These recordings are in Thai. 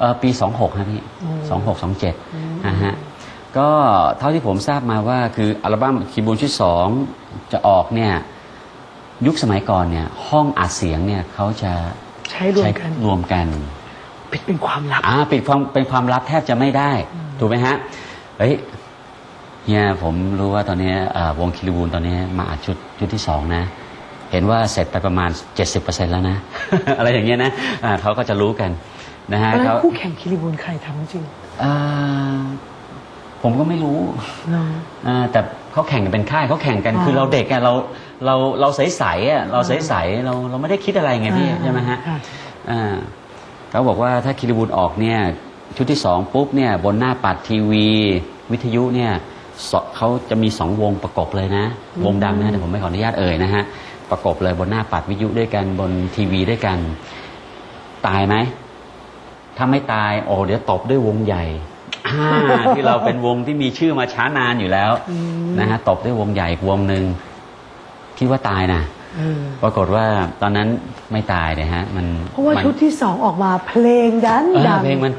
เอ่อปี 26ครับพี่26 27นะฮะก็เท่าที่ผมทราบมาว่าคืออัลบั้มคีบูนชุด2จะออกเนี่ยยุคสมัยก่อนเนี่ยห้องอัดเสียงเนี่ยเขาจะใช้รวมกันรวมกันปิดเป็นความลับอ่าเป็นความเป็นความลับแทบจะไม่ได้ ถูกไหมฮะเฮ้ยเฮียผมรู้ว่าตอนนี้อ่าวงคิริบูลตอนนี้มาอัดชุดชุดที่สองนะ เห็นว่าเสร็จไปประมาณ 70%แล้วนะ อะไรอย่างเงี้ยนะอ่าเขาก็จะรู้กัน นะฮะตอนนั้เขานคู่แข่งคิริบูลใครทำจริงอ่าผมก็ไม่รู้ เนาะ อ่าแต่เขาแข่งกันเป็นค่ายเขาแข่งกันอ๋อคือเราเด็กอะเราเราเราใสๆอะเราใสๆเราเราไม่ได้คิดอะไรไงพี่อ่าใช่ไหมฮะค่ะ อ่าเขาบอกว่าถ้าคิริบูลออกเนี่ยชุดที่สองปุ๊บเนี่ยบนหน้าปัดทีวี วิทยุเนี่ยสเขาจะมีสองวงประกบเลยนะ วงดังนะแต่ผมไม่ขออนุญาตเอ่ยนะฮะประกบเลยบนหน้าปัดวิทยุด้วยกันบนทีวีด้วยกัน ตายไหม ถ้าไม่ตายโอ้เดี๋ยวตบด้วยวงใหญ่อ่าที่เราเป็นวงที่มีชื่อมาช้านานอยู่แล้วนะฮะตบด้วยวงใหญ่อีกวงหนึ่งคิดว่าตายนะเออปรากฏว่าตอนนั้นไม่ตายเลยฮะ มันเพราะว่ามันชุดที่สองออกมาเพลงดันเออดังเพลงมัน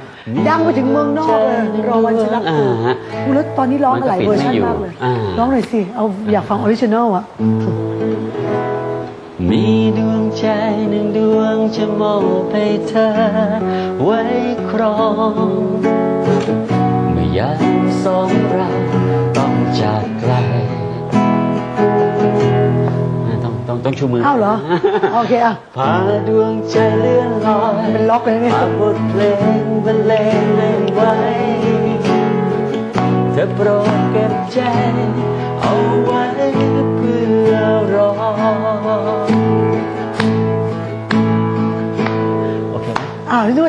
ดังไปถึงเมืองนอกเลยรอวันชนะครูอ่าฮะอุ๊ยแล้วตอนนี้ร้องหลายมันก็ปิดเวอร์ชันไม่อยู่มากเลยอ่าร้องหน่อยสิเอาอยากฟังออริจินอลอะ มีดวงใจหนึ่งดวงจะมอบให้เธอ ไว้ครองเมื่อยามสองเราต้องจากไกลต้องต้องต้องชูมืออ้าวเหรอ โอเคอะพาดวงใจเลื่อนลอยเป็นล็อกเลยเนี่ยฝากบทเพลงบรรเลงเล่นไว้เธอโปรดเก็บใจ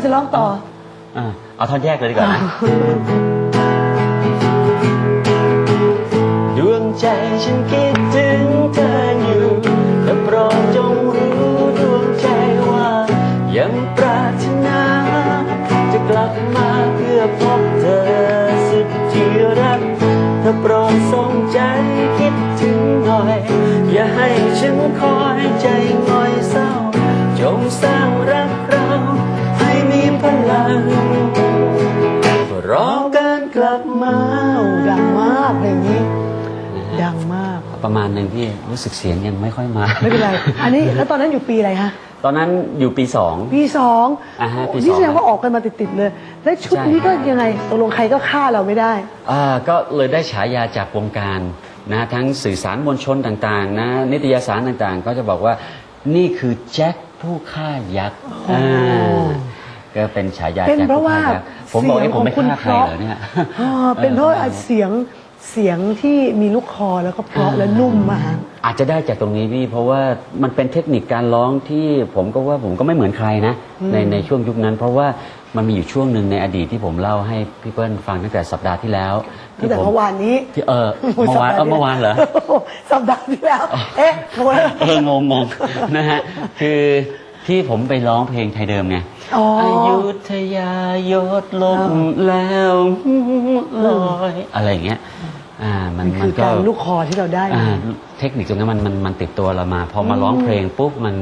จะร้องต่อ อ่าเอาท่อนแยกเลยดีกว่านะ ดวงใจฉันคิด ประมาณหนึ่งพี่รู้สึกเสียงยังไม่ค่อยมา ไม่เป็นไร อันนี้แล้วตอนนั้นอยู่ปีอะไรฮะ ตอนนั้นอยู่ปีสอง ปีสองอ่าฮะปีสอง นี่แสดงว่าออกกันมาติดๆเลย และชุดใช่นี้ก็ยังไงตกลงใครก็ฆ่าเราไม่ได้ อ่าก็เลยได้ฉายาจากวงการนะทั้งสื่อสารมวลชนต่างๆนะนิตยสารต่างๆ ก็จะบอกว่านี่คือแจ็คผู้ฆ่ายักษ์อ่าก็เป็นฉายาเป็นแจ็คเพราะผู้ว่าฆ่ายักษ์ผมบอกเสีให้ยงผมไม่ของคุณฆ่าใครเพราะ เหรอเนี่ยอ่าเป็นเพราะเสียง เสียงที่มีลูกคอแล้วก็เพราะและนุ่มมาก อาจจะได้จากตรงนี้พี่เพราะว่ามันเป็นเทคนิคการร้องที่ผมก็ว่าผมก็ไม่เหมือนใครนะในในช่วงยุคนั้น เพราะว่ามันมีอยู่ช่วงหนึ่งในอดีตที่ผมเล่าให้พี่เปิ้ลฟังตั้งแต่สัปดาห์ที่แล้วตั้งแต่ผมเมื่อวานนี้ที่เออเมื่อวานเออเมื่อวานเหรอสัปดาห์ที่แล้วเอ๊ะโอ้ยเอองงงงนะฮะคือที่ผมไปร้องเพลงไทยเดิมไงอ๋ออยุธยายดลงแล้วลอยอะไรอย่างเงี้ย อ่ามันมันมัคืนอก็การลูกคอที่เราได้อ่ามาเทคนิคตรงนั้นมันมันมันติดตัวเรามา พอมาร้องเพลงปุ๊บมัน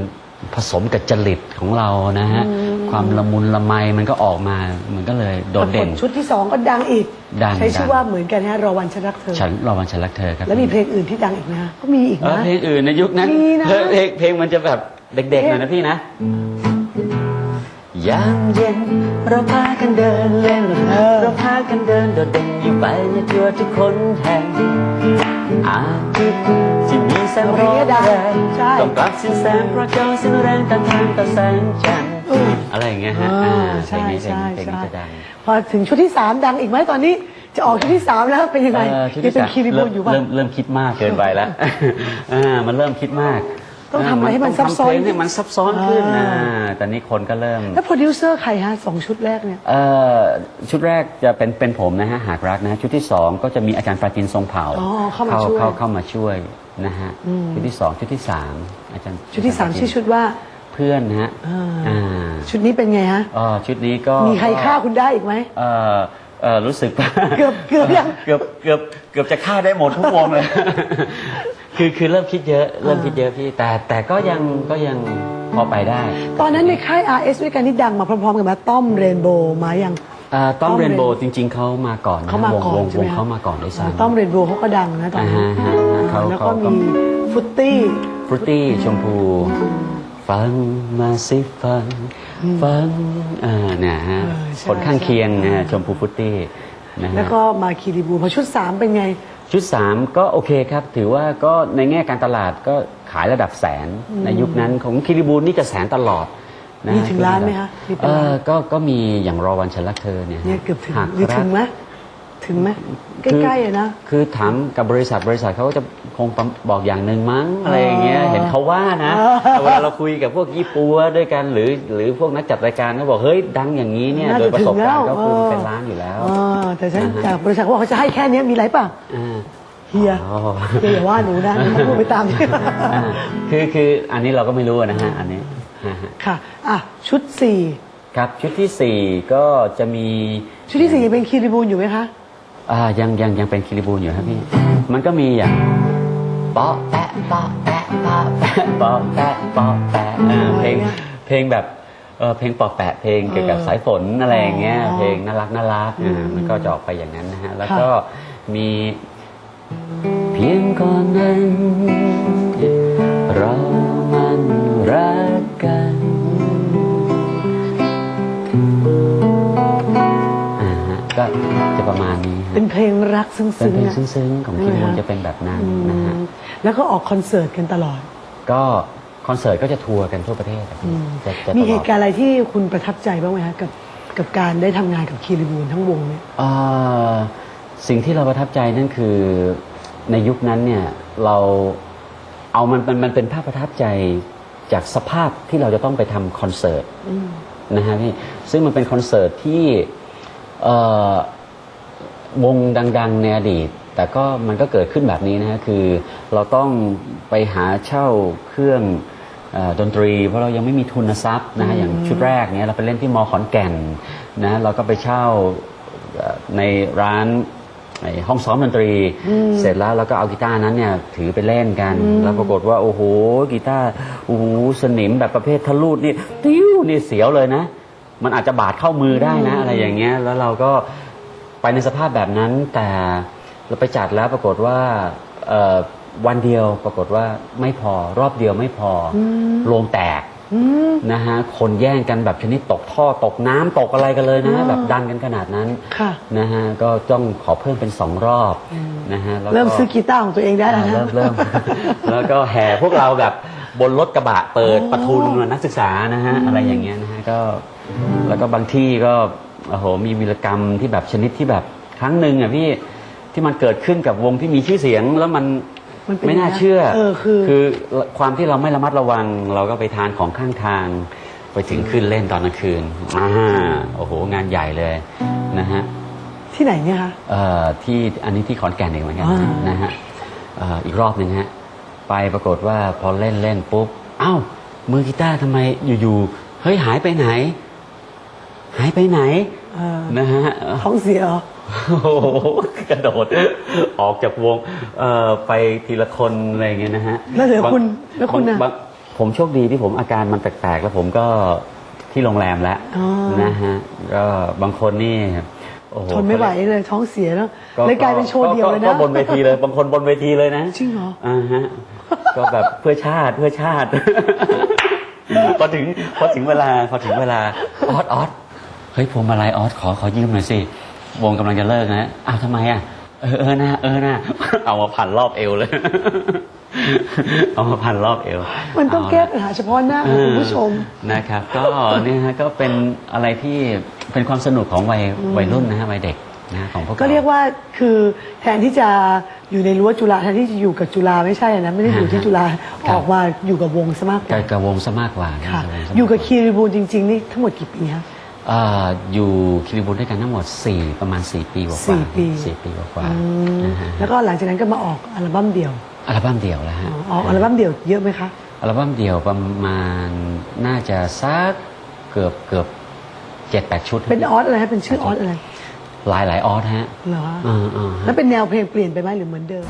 ผสมกับจริตของเรานะฮะ ความละมุนละไมมันก็ออกมา มันก็เลยโดดเด่นปรากฏชุดที่สองก็ดังอีก ดังใช้ชื่อดัง ว่าเหมือนกันฮะรอวันฉันรักเธอ ฉันรอวันฉันรักเธอครับ แล้วมีเพลงอื่นที่ดังอีกนะ ก็มีอีกเออนะ เพลงอื่นในยุคนั้นมีนะเพลงเพลงเพลงมันจะแบบเด็กๆหน่อยนะพี่นะ ยามเย็น เราพากันเดินเล่น เราพากันเดินโดดเด่นอยู่ไปในทั่วทุกคนแห่งอาทิตย์ที่มีแสงร้อนแรงใช่ต้องกลับสิ้นแสงเพราะเจ้าสิ้นแรงตามทางต่อแสงจันทร์อะไรอย่างเงี้ยฮะเพลใช่งนี้เพลงใช่นี้เพลงนี้ใช่จะดังพอถึงชุดที่สามดังอีกไหมตอนนี้จะออกชุดที่สามแล้วเป็นยังไงเออชุดยังเป็นคีรีบูลอยู่ป่ะเริ่มเริ่มคิดมากเกินไปแล้วอ่ามันเริ่มคิดมาก ต้องทำอะไรให้มันต้งซับซ้อนทำเพลงให้มันซับซ้อนขึ้นอ่าอ่าแต่นี้คนก็เริ่ม แล้วโปรดิวเซอร์ใครฮะสองชุดแรกเนี่ยเอ่อชุดแรกจะเป็นเป็นผมนะฮะหากรักนะฮะชุดที่สองก็จะมีอาจารย์ปราจินทรงเผ่าอ๋อเข้ามาช่วยเข้าเข้ามาช่วยนะฮะชุดที่สองชุดที่สามอาจารย์ชุดที่สามชื่อชุดว่าเพื่อนนะฮะอ่าอ่าชุดนี้เป็นไงฮะอ๋อชุดนี้ก็มีใครฆ่าคุณได้อีกไหมเอ่อเอ่อรู้สึกว่าเกือบเกือบยังเกือบเกือบเกือบจะฆ่าได้หมดทุกวงเลย คือคือเริ่มคิดเยอะเริ่มคิดเยอะพี่แต่แต่ก็ยังก็ยังพอไปได้ตอนนั้นในค่าย RS ด้วยกันที่ดังมาพร้อมๆกันมาต้อมเรนโบว์มายัง อ่าต้อมต้อมเรนโบ Rainbow ว์จริง ๆเขามาก่อนนะเขามาก่อนวงวงใช่ไหมวงคะเขามาก่อนด้วยซ้ำ ต้อมเรนโบว์เขาก็ดังนะตอนนั้นอ่าฮะฮะเขาแล้วก็เขาก็ มีฟุตตี้ ฟรุตตี้ชมพู ฟังมาสิฟัง ฟังอ่าเนี่ยฮะเออใช่ผลข้างเคียงนะฮะใช่ ชมพูฟรุตตี้นะฮะ แล้วก็มาคีรีบูลพอชุด3เป็นไง ชุด 3 ก็โอเคครับ ถือว่าก็ในแง่การตลาดก็ขายระดับแสนในยุคนั้นของคิริบูลนี่จะแสนตลอดนะฮะมีถึงล้านไหมคะมีเป็นเอล้าน อก็ก็มีอย่างรอวันฉันรักเธอเนี่ยเนี่ยเกือบถึงหากหรือรัถึก งไหม ถึงไหมใกล้ๆอะนะ คือถามกับบริษัทบริษัทเขาก็จะคงบอกอย่างหนึ่งมั้งอะไรอย่างเงี้ยอ๋อเห็นเขาว่านะอ๋อแต่เวลาเราคุยกับพวกยี่ปัวด้วยกันหรือ หรือพวกนักจัดรายการเขาบอกเฮ้ยดังอย่างนี้เนี่ยน่าโดจะยประสบการณ์ถึงแล้วก็คือเออเป็นล้านอยู่แล้วเออแต่ฉันนะฮะจากบริษัทเขาบอกเขาจะให้แค่เนี้ยมีไรเปล่าอ่าเฮียอ๋อเฮียอย่าว่าหนูนะหนูพูดไปตามที่อ่าคือคืออันนี้เราก็ไม่รู้นะฮะอันนี้ฮะฮะค่ะอะชุดสี่ครับชุดที่สี่ก็จะมีชุดที่สี่ยังเป็นคีรีบูลอยู่ไหมคะ อ่ายังยังยังเป็นคิริบูลอยู่ครับพี่ มันก็มีอย่างเปาะแปะเปาะแปะเปาะแปะเปาะแปะเปาะแปะอ่าเพลงเพลงแบบเออเพลงปอแปะเพลงเกี่ยวกับสายฝนอะไรอย่างเงี้ยเพลงน่ารักน่ารักอ่ามันก็จะออกไปอย่างนั้นนะฮะแล้วก็มีเพียงก่อนนั้นเรา เป็นเพลงรักซึ้เป็นงเพลงๆนะซึ้งๆของใช่คิไหมมมูนคะจะเป็นแบบนั้นอืนะฮะมแล้วก็ออกคอนเสิร์ตกันตลอดก็คอนเสิร์ตก็จะทัวร์กันทั่วประเทศอะพี่จะจะมีตลเหอดตุการณ์อะไรที่คุณประทับใจบ้างไหมคะกับกับการได้ทำงานกับคีรีบูลทั้งวงเนี่ยอ่าสิ่งที่เราประทับใจนั่นคือในยุคนั้นเนี่ยเราเอามันมันมันเป็นภาพประทับใจจากสภาพที่เราจะต้องไปทำคอนเสิร์ต นะฮะพี่ซึ่งมันเป็นคอนเสิร์ตที่เอ่อ วงดัง ๆ ในอดีต แต่ก็มันก็เกิดขึ้นแบบนี้นะฮะคือเราต้องไปหาเช่าเครื่องเออดนตรี เพราะเรายังไม่มีทุนทรัพย์นะฮะอย่างชุดแรกเนี่ยเราไปเล่นที่มอขอนแก่นนะเราก็ไปเช่าเอ่อในร้านไอ้ห้องซ้อมดนตรี เสร็จแล้วเราก็เอากีตาร์นั้นเนี่ยถือไปเล่นกันแล้วปรากฏว่าโอ้โหกีตาร์โอ้โหสนิมแบบประเภททะลุนี่ติ้วนี่เสียวเลยนะ มันอาจจะบาดเข้ามือได้นะ อะไรอย่างเงี้ย แล้วเราก็ ไปในสภาพแบบนั้นแต่เราไปจัดแล้วปรากฏว่าเอ่อวันเดียวปรากฏว่าไม่พอรอบเดียวไม่พออโรงแตกนะฮะคนแย่งกันแบบชนิดตกท่อตกน้ำตกอะไรกันเลยนะฮะแบบดันกันขนาดนั้นค่ะ นะฮะก็ต้องขอเพิ่มเป็นสองรอบนะฮะแล้วก็ เริ่มซื้อกีตาร์ของตัวเองได้แล้วอ่านะ เริ่มเริ่ม แล้วก็แห่พวกเราแบบบนรถกระบะเปิดประทุนนักศึกษานะฮะอะไรอย่างเงี้ยนะฮะก็แล้วก็บางที่ก็ โอ้โหมีวีรกรรมที่แบบชนิดที่แบบครั้งหนึ่งอะพี่ที่มันเกิดขึ้นกับวงที่มีชื่อเสียงแล้วมันมันเป็นไม่น่ายังไงเชื่อเออคือ คือความที่เราไม่ระมัดระวัง เราก็ไปทานของข้างทาง ไปถึงขึ้นเล่นตอนกลางคืนอ่าโอ้โห งานใหญ่เลยนะฮะที่ไหนเนี่ยคะ เอ่อที่อันนี้ที่ขอนแก่นเองเหมือนกันอ่านะฮะเอ่ออีกรอบหนึ่งฮะ ไปปรากฏว่าพอเล่นเล่นปุ๊บเอ้ามือกีตาร์ทำไมอยู่ๆเฮ้ยหายไปไหน หายไปไหนเออนะฮะ ท้องเสียเหรอ โอ้โหกระโดด ออกจากวงเอ่อไปทีละคนอะไรอย่างเงี้ยนะฮะแล้วเหลือบางคุณแล้วคุณบางน่ะบางผมโชคดีที่ผมอาการมันแปลกๆ แล้วผมก็ที่โรงแรมแล้วอ๋อ นะฮะก็บางคนนี่โอ้โหทนไม่ไหวเลยท้องเสียแล้วก็เลยกลายเป็นโชว์เดียวเลยก็นะบนเวทีเลย บางคนบนเวทีเลยนะจริงเหรอ อ่าฮะก็แบบเพื่อชาติเพื่อชาติ พอถึงพอถึงเวลาพอถึงเวลาออสออส เฮ้ยพวงมาลัยออสขอขอยืมหน่อยสิวงกำลังจะเลิกนะอ้าวทำไมอะเออเออนะเออนะเอามาพันรอบเอวเลย เอามาพันรอบเอว มันต้องเาแก้ละปัญหาเฉพาะหน้าค่ะคุณผู้ชมนะครับ ก็เนี่ยฮะก็เป็นอะไรที่เป็นความสนุกของวัยวัยรุ่นนะฮะวัยเด็กนะของพวกก็เรียกว่าคือแทนที่จะอยู่ในรั้วจุฬาแทนที่จะอยู่กับจุฬาไม่ใช่นะไม่ได้อยู่ที่จุฬาครับออกมาอยู่กับวงซะมากกกว่ากับวงซะมากกว่านะค่ะกับวงซะมากอยู่กับคีรีบูลจริง ๆ นี่ทั้งหมดกี่ปีคะอ่าอยู่คิริบูลด้วยกันทั้งหมด 4 ประมาณ 4 ปีกว่าๆสี่ปี สี่ปีกว่าอืมๆนะฮะแล้วก็หลังจากนั้นก็มาออกอัลบั้มเดี่ยวอัลบั้มเดี่ยวแล้วฮะ อ๋อออกอัลบั้มเดี่ยวเยอะไหมคะ อัลบั้มเดี่ยวประมาณน่าจะสักเกือบเกือบเจ็ดแปดชุดเป็นออสอะไรคะเป็นชื่อออสอะไรหลายหลายออสฮะเหรออ่าอ่าฮะ แล้วเป็นแนวเพลงเปลี่ยนไปไหมหรือเหมือนเดิม